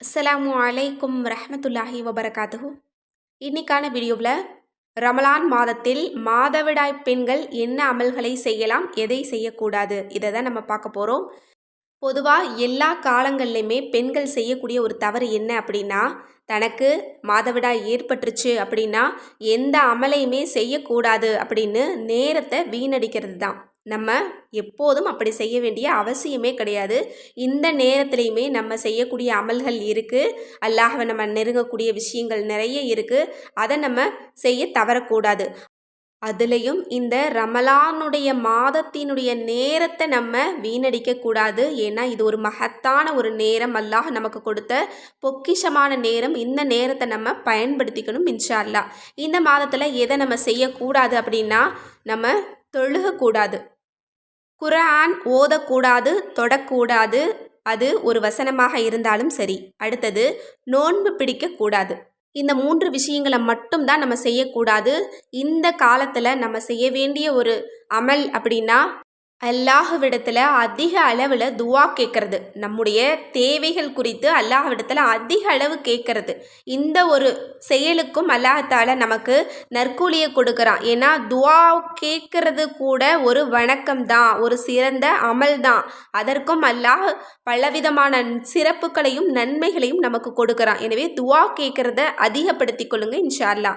அஸ்லாமு அலைக்கும் ரஹமத்துல்லாஹி வபரகாத்து இன்னைக்கான வீடியோவில் ரமலான் மாதத்தில் மாதவிடாய் பெண்கள் என்ன அமல்களை செய்யலாம் எதை செய்யக்கூடாது இதை தான் நம்ம பார்க்க போகிறோம் பொதுவாக எல்லா காலங்கள்லையுமே பெண்கள் செய்யக்கூடிய ஒரு தவறு என்ன அப்படின்னா தனக்கு மாதவிடாய் ஏற்பட்டுருச்சு அப்படின்னா எந்த அமலையுமே செய்யக்கூடாது அப்படின்னு நேரத்தை வீணடிக்கிறது தான் நம்ம எப்போதும் அப்படி செய்ய வேண்டிய அவசியமே கிடையாது. இந்த நேரத்துலையுமே நம்ம செய்யக்கூடிய அமல்கள் இருக்குது அல்லாஹவை நம்ம நெருங்கக்கூடிய விஷயங்கள் நிறைய இருக்குது அதை நம்ம செய்ய தவறக்கூடாது. அதுலேயும் இந்த ரமலானுடைய மாதத்தினுடைய நேரத்தை நம்ம வீணடிக்கக்கூடாது. ஏன்னா இது ஒரு மகத்தான ஒரு நேரம். அல்லாஹ் நமக்கு கொடுத்த பொக்கிஷமான நேரம். இந்த நேரத்தை நம்ம பயன்படுத்திக்கணும் இன்ஷா அல்லா இந்த மாதத்தில் எதை நம்ம செய்யக்கூடாது அப்படின்னா நம்ம தொழுகக்கூடாது. குரான் ஓதக்கூடாது தொடக்கூடாது. அது ஒரு வசனமாக இருந்தாலும் சரி. அடுத்தது நோன்பு பிடிக்கக்கூடாது. இந்த மூன்று விஷயங்களை மட்டும்தான் நம்ம செய்யக்கூடாது. இந்த காலத்தில் நம்ம செய்ய வேண்டிய ஒரு அமல் அப்படின்னா அல்லாஹுவிடத்தில் அதிக அளவில் துவா கேட்கறது நம்முடைய தேவைகள் குறித்து அல்லாஹ்விடத்தில் அதிக அளவு கேட்கறது இந்த ஒரு செயலுக்கும் அல்லாஹால நமக்கு நற்கூலியை கொடுக்குறான். ஏன்னா துவா கேட்கறது கூட ஒரு வணக்கம் தான் ஒரு சிறந்த அமல் தான். அதற்கும் அல்லாஹ் பலவிதமான சிறப்புகளையும் நன்மைகளையும் நமக்கு கொடுக்குறான். எனவே துவா கேட்குறத அதிகப்படுத்தி கொள்ளுங்க இன்ஷா அல்லா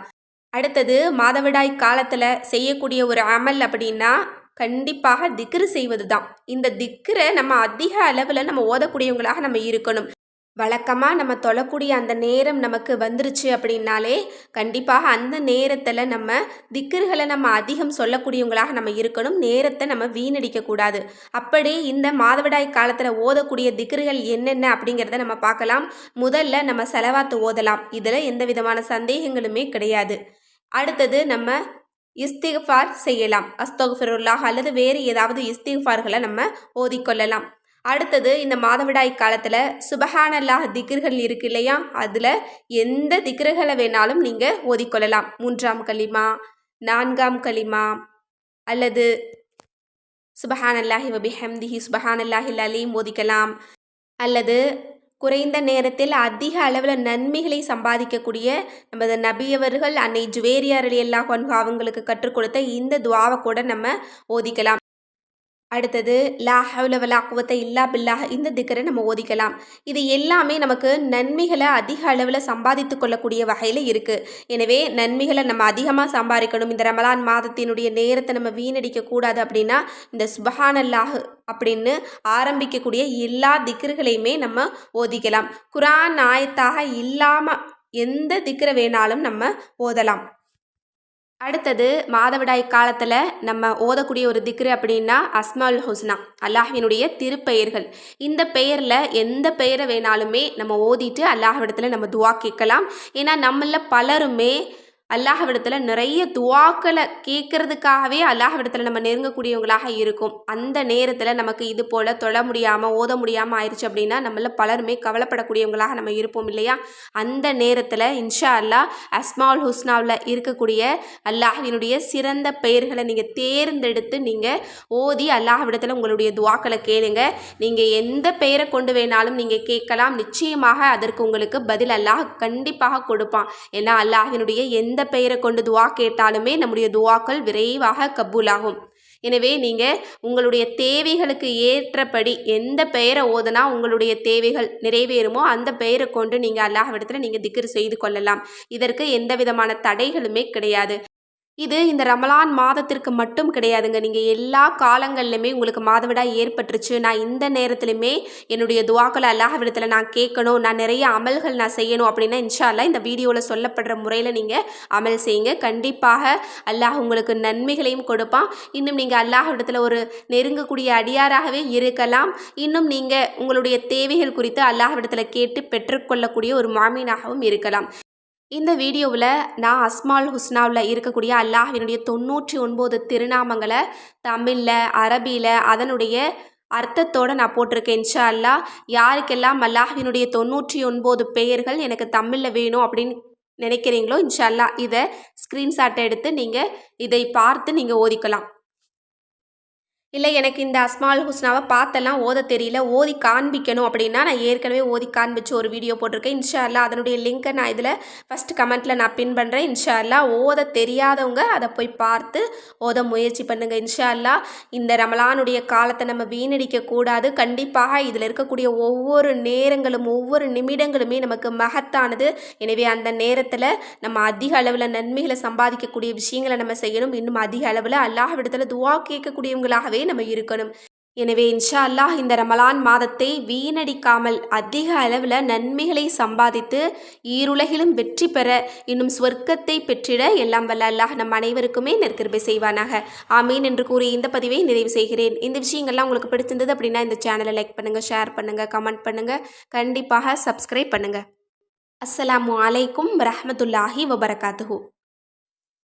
அடுத்தது மாதவிடாய் காலத்தில் செய்யக்கூடிய ஒரு அமல் அப்படின்னா கண்டிப்பாக திக்ரு செய்வது தான் இந்த திக்ரை நம்ம அதிக அளவில் நம்ம ஓதக்கூடியவங்களாக நம்ம இருக்கணும். வழக்கமாக நம்ம தொழக்கூடிய அந்த நேரம் நமக்கு வந்துருச்சு அப்படின்னாலே கண்டிப்பாக அந்த நேரத்தில் நம்ம திக்கர்களை நம்ம அதிகம் சொல்லக்கூடியவங்களாக நம்ம இருக்கணும். நேரத்தை நம்ம வீணடிக்கக்கூடாது அப்படி இந்த மாதவிடாய் காலத்தில் ஓதக்கூடிய திக்கர்கள் என்னென்ன அப்படிங்கிறத நம்ம பார்க்கலாம். முதல்ல நம்ம செலவாத்து ஓதலாம். இதில் எந்த விதமான சந்தேகங்களுமே கிடையாது. அடுத்தது நம்ம இஸ்திஃபார் செய்யலாம். அஸ்தகுஃபிருல்லாஹ் அல்லது வேறு ஏதாவது இஸ்திஃபார்களை நம்ம ஓதிக்கொள்ளலாம். அடுத்தது இந்த மாதவிடாய் காலத்தில் சுபஹானல்லாஹ் திக்ர்கள் இருக்கு இல்லையா? அதில் எந்த திக்ருகளை வேணாலும் நீங்கள் ஓதிக்கொள்ளலாம். மூன்றாம் களிமா நான்காம் களிமா அல்லது சுபஹானல்லாஹி வபி ஹம்திஹி சுபஹானல்லாஹில் அலீம் ஓதிக்கலாம். அல்லது குறைந்த நேரத்தில் அதிக அளவில் நன்மைகளை சம்பாதிக்கக்கூடிய நமது நபியவர்கள் அன்னை ஜுவேரியார் அலி அல்லா அவங்களுக்கு கற்றுக் கொடுத்த இந்த துவாவை கூட நம்ம ஓதிக்கலாம். அடுத்தது லா ஹவுல குவத்தை இல்லா பில்லாக இந்த திக்கரை நம்ம ஓதிக்கலாம். இது எல்லாமே நமக்கு நன்மைகளை அதிக அளவில் சம்பாதித்து கொள்ளக்கூடிய வகையில் இருக்குது எனவே நன்மைகளை நம்ம அதிகமாக சம்பாதிக்கணும். இந்த ரமலான் மாதத்தினுடைய நேரத்தை நம்ம வீணடிக்கக்கூடாது அப்படின்னா இந்த சுபஹானல்லாஹ் அப்படின்னு ஆரம்பிக்கக்கூடிய எல்லா திக்கர்களையுமே நம்ம ஓதிக்கலாம். குரான் ஆயத்தாக இல்லாமல் எந்த திக்கரை வேணாலும் நம்ம ஓதலாம். அடுத்தது மாதவிடாய் காலத்தில் நம்ம ஓதக்கூடிய ஒரு திக்ரு அப்படின்னா அஸ்மால் ஹுஸ்னா அல்லாஹ்வினுடைய திருப்பெயர்கள். இந்த பெயரில் எந்த பெயரை வேணாலுமே நம்ம ஓதிட்டு அல்லாஹ்விடத்தில் நம்ம துவா கேட்கலாம். ஏன்னா நம்மள பலருமே அல்லாஹ்விடத்தில் நிறைய துவாக்களை கேட்கறதுக்காகவே அல்லாஹ்விடத்தில் நம்ம நெருங்கக்கூடியவங்களாக இருக்கும். அந்த நேரத்தில் நமக்கு இது போல் தொழ முடியாமல் ஓத முடியாமல் ஆயிடுச்சு அப்படின்னா நம்மள பலருமே கவலைப்படக்கூடியவங்களாக நம்ம இருப்போம் இல்லையா? அந்த நேரத்தில் இன்ஷா அல்லாஹ் அஸ்மால் ஹுஸ்னாவில் இருக்கக்கூடிய அல்லாஹினுடைய சிறந்த பெயர்களை நீங்கள் தேர்ந்தெடுத்து நீங்கள் ஓதி அல்லாஹ்விடத்தில் உங்களுடைய துவாக்களை கேளுங்க. நீங்கள் எந்த பெயரை கொண்டு வேணாலும் நீங்கள் கேட்கலாம். நிச்சயமாக அதற்கு உங்களுக்கு பதில் அல்லாஹ் கண்டிப்பாக கொடுப்பான். ஏன்னா அல்லாஹினுடைய எந்த பெயரை கொண்டு துவா கேட்டாலுமே நம்முடைய துவாக்கள் விரைவாக கபூலாகும். எனவே நீங்கள் உங்களுடைய தேவைகளுக்கு ஏற்றபடி எந்த பெயரை ஓதுனா உங்களுடைய தேவைகள் நிறைவேறுமோ அந்த பெயரை கொண்டு நீங்கள் அல்லாஹ்விடத்தில் நீங்கள் திக்ரு செய்து கொள்ளலாம். இதற்கு எந்த விதமான தடைகளுமே கிடையாது. இது இந்த ரமலான் மாதத்திற்கு மட்டும் கிடையாதுங்க. நீங்கள் எல்லா காலங்கள்லையுமே உங்களுக்கு மாதவிடாய் ஏற்பட்டுருச்சு. நான் இந்த நேரத்துலையுமே என்னுடைய துவாக்களை அல்லாஹவிடத்தில் நான் கேட்கணும். நான் நிறைய அமல்கள் நான் செய்யணும் அப்படின்னா இன்ஷால்லா இந்த வீடியோவில் சொல்லப்படுற முறையில் நீங்கள் அமல் செய்யுங்க. கண்டிப்பாக அல்லாஹ் உங்களுக்கு நன்மைகளையும் கொடுப்பான். இன்னும் நீங்கள் அல்லாஹவிடத்தில் ஒரு நெருங்கக்கூடிய அடியாராகவே இருக்கலாம். இன்னும் நீங்கள் உங்களுடைய தேவைகள் குறித்து அல்லாஹவிடத்தில் கேட்டு பெற்றுக்கொள்ளக்கூடிய ஒரு மாமீனாகவும் இருக்கலாம். இந்த வீடியோவில் நான் அஸ்மால் ஹுஸ்னாவில் இருக்கக்கூடிய அல்லாஹினுடைய தொண்ணூற்றி ஒன்பது திருநாமங்களை தமிழில் அரபியில் அதனுடைய அர்த்தத்தோடு நான் போட்டிருக்கேன் இன்ஷா அல்லா யாருக்கெல்லாம் அல்லாஹினுடைய தொண்ணூற்றி ஒன்பது பெயர்கள் எனக்கு தமிழில் வேணும் அப்படின்னு நினைக்கிறீங்களோ இன்ஷா அல்லா இதை ஸ்க்ரீன்ஷாட்டை எடுத்து நீங்கள் இதை பார்த்து நீங்கள் ஓதிக்கலாம். இல்லை எனக்கு இந்த அஸ்மால் ஹுஸ்னாவை பார்த்தெல்லாம் ஓத தெரியல. ஓதி காண்பிக்கணும் அப்படின்னா நான் ஏற்கனவே ஓதி காண்பிச்சு ஒரு வீடியோ போட்டிருக்கேன். இன்ஷா அல்லா அதனுடைய லிங்க்கை நான் இதில் ஃபஸ்ட் கமெண்ட்டில் நான் பின் பண்ணுறேன் இன்ஷா அல்லா ஓத தெரியாதவங்க அதை போய் பார்த்து ஓத முயற்சி பண்ணுங்கள் இன்ஷா அல்லா இந்த ரமலானுடைய காலத்தை நம்ம வீணடிக்க கூடாது. கண்டிப்பாக இதில் இருக்கக்கூடிய ஒவ்வொரு நேரங்களும் ஒவ்வொரு நிமிடங்களுமே நமக்கு மகத்தானது. எனவே அந்த நேரத்தில் நம்ம அதிக அளவில் நன்மைகளை சம்பாதிக்கக்கூடிய விஷயங்களை நம்ம செய்யணும். இன்னும் அதிக அளவில் அல்லாஹ்விடத்தில் துவா கேட்கக்கூடியவங்களாகவே நம்ம இருக்கணும். எனவே இன்ஷா அல்லாஹ் இந்த ரமலான் மாதத்தை வீணடிக்காமல் அதிக அளவில் நன்மைகளை சம்பாதித்து ஈருலகிலும் வெற்றி பெற இன்னும் சொர்க்கத்தை பெற்றிட எல்லாம் வல்ல அல்லாஹ் நம் அனைவருக்குமே நெற்கிருபை செய்வானாக. ஆமீன் என்று கூறி இந்த பதிவை நிறைவு செய்கிறேன். இந்த விஷயங்கள்லாம் உங்களுக்கு பிடிச்சிருந்தது அப்படின்னா இந்த சேனலை லைக் பண்ணுங்கள் ஷேர் பண்ணுங்கள் கமெண்ட் பண்ணுங்கள் கண்டிப்பாக சப்ஸ்கிரைப் பண்ணுங்கள் அஸ்ஸலாமு வலைக்கும் ரஹமத்துல்லாஹி வபரகாத்துஹு.